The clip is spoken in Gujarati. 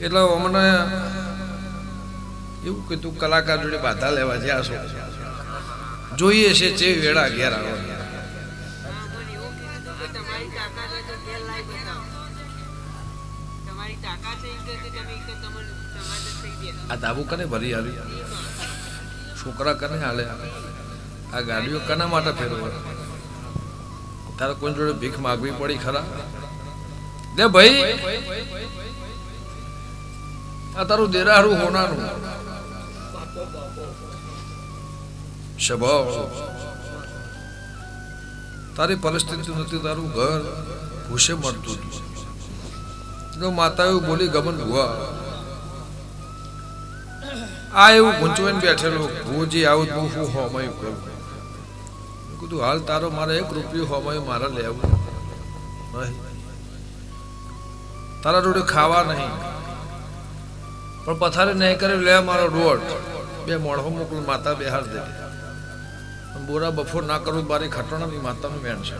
એટલે અમને એવું કે તું કલાકાર જોડે બાધા લેવા છે. આ જોઈએ છે જે વેળા ઘેર આવે. આ દાબુ કને ભરી આવી? છોકરા કને હાલે? આ ગાડીઓ કના માટે ફેરવો? તારે કોઈ જોડે ભીખ માગવી પડી ખરા? લે ભાઈ. આ તારું દેરારું હોનારું સ્વભાવ તારી પરિસ્થિતિ નથી, તારું ઘર ભૂસે મળતું જો માતા એવું બોલી, ગમન ભુવા. આ એવું ગુંચવાઈને બેઠેલો, ભૂજી આવું તું, હું હોમાયું કહ્યું કીધું, હાલ તારો મારે એક રૂપિયો હોમાયું મારે લેવું. નહીં. તારા જોડે ખાવા નહીં. પણ પથારી નહીં કરે, લે મારો રોડ. બે મોઢો મોકલું, માતા બેહાર દે. બોરા બફોર ના કરું મારી ખટણાની માતાનું મેણ છે.